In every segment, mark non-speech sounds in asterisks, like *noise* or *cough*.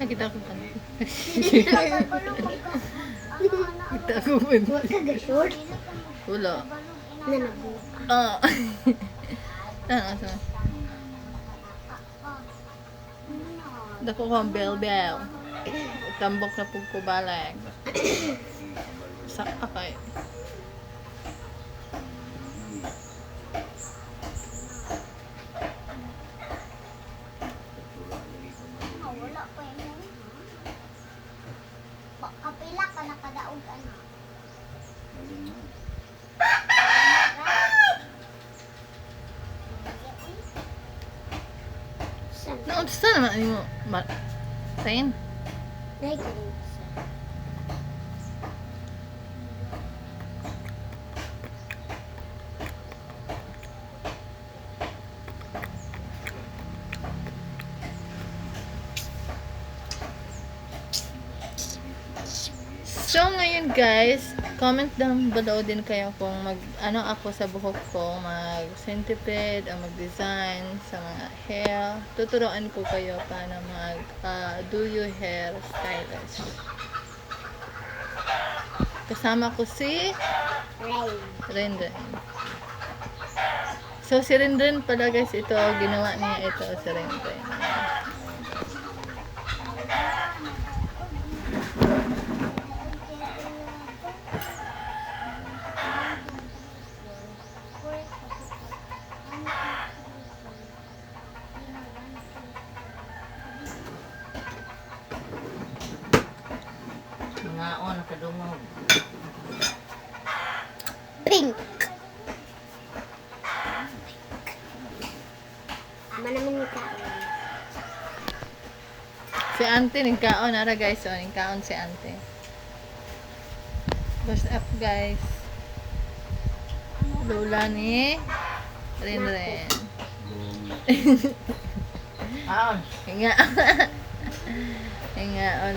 Nakita ko pa. Kita ko pa. Huwag ka ga-short. Wala. Na nabuka. Ah. Ano sa? Dako ko ang bell bell. Tambok na pug ko balik. Saka kay. Wala pa yun. Kapila ka nakadaog ano. Naunsa naman ani mo? Dahil ka rin. So ngayon guys, comment down below din kayo kung mag ano ako sa buhok ko, mag centipede o mag design sa mga hair. Tuturuan ko kayo paano mag ah, do your hair stylist. Kasama ko si Rain. So si Renren pala guys, ito ginawa niya ito si. Mga on, nakadungog. Pink. Ama naman yung kaon. Si Ante nagkaon ara guys, oh, nagkaon si Ante. What's up guys? Lola ni Renren. Aon. Nga. Nga on.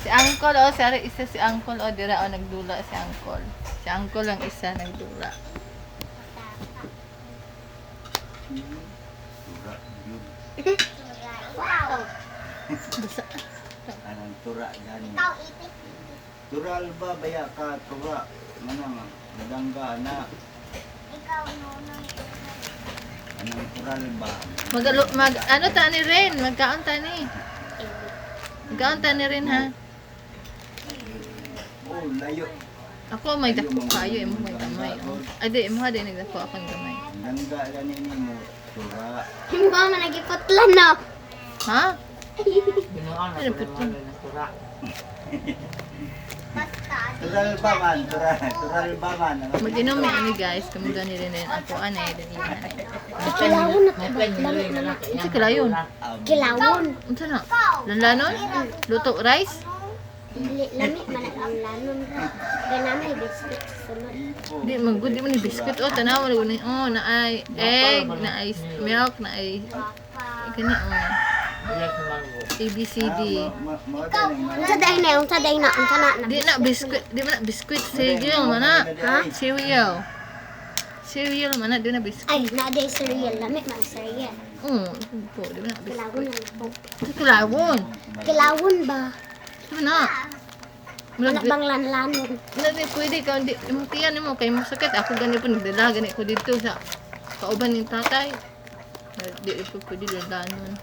Si Uncle oh, si Ari isa si Uncle oh, dira oh nagdula si Uncle. Si Uncle lang isa nagdula. Wow. Basta Anang tura gani. Ikaw ipit. Tural ba baya ka tura? Manang madangga na. Ikaw nunoy. Anang tural ba? mag, mag ano ta ni Ren, magkaon ta ni. Magkaon ta ni Ren ha. Layo. Ako may dako kayo, imo may gamay. oh. Ay di, imo ha din nagdako akong gamay. Dangga gani ni mo tura. Yung mama nagiputlan na. Ha? Binuang Ano na mga nasura. Basta. Tural ba man? Tural, tural ba man? Mag-inom ni ani guys, kamuga ni Ren ako anay din yan. Kilawon na na lang. Kasi kalayon. Kilawon. Unsa na? Lanlanon? Luto rice? Lami man ang lanon ra. Ganamay biscuit sunod. Di magud di man biscuit oh tanaw ni oh na ay egg, na ay milk, na ay kani oh Bilag sa mango. ABCD. Unsa day na, unsa day na, unsa na. Di na biscuit, di man na biscuit cereal mana? Ha? Cereal. Cereal mana di na biscuit. Ay, na day cereal, lami man cereal. Oh, po di man na Kilawon biscuit. na. Sa kilawon. Kilawon ba? Mula Anak bang lanlanon? na di pwede ka di imong tiyan nimo kay masakit ako gani po nagdala gani ko dito sa kauban ni tatay. Di po pwede dalanon.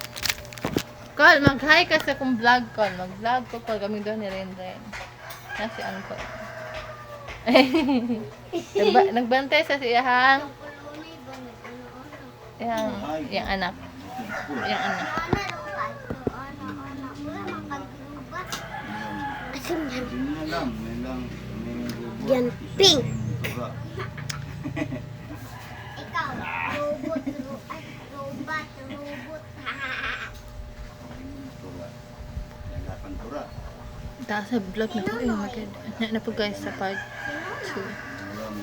Call, mag-hi ka sa kong vlog call. Mag-vlog ko pag kami doon ni Ren Ren. Nasi Uncle. *laughs* Nagba- nagbantay sa siyahang yang yang anak. Yang anak. Yan. Pink. Ikaw, robot, robot, robot. Taas sa vlog na po yung maganda. Na, na guys sa part 2.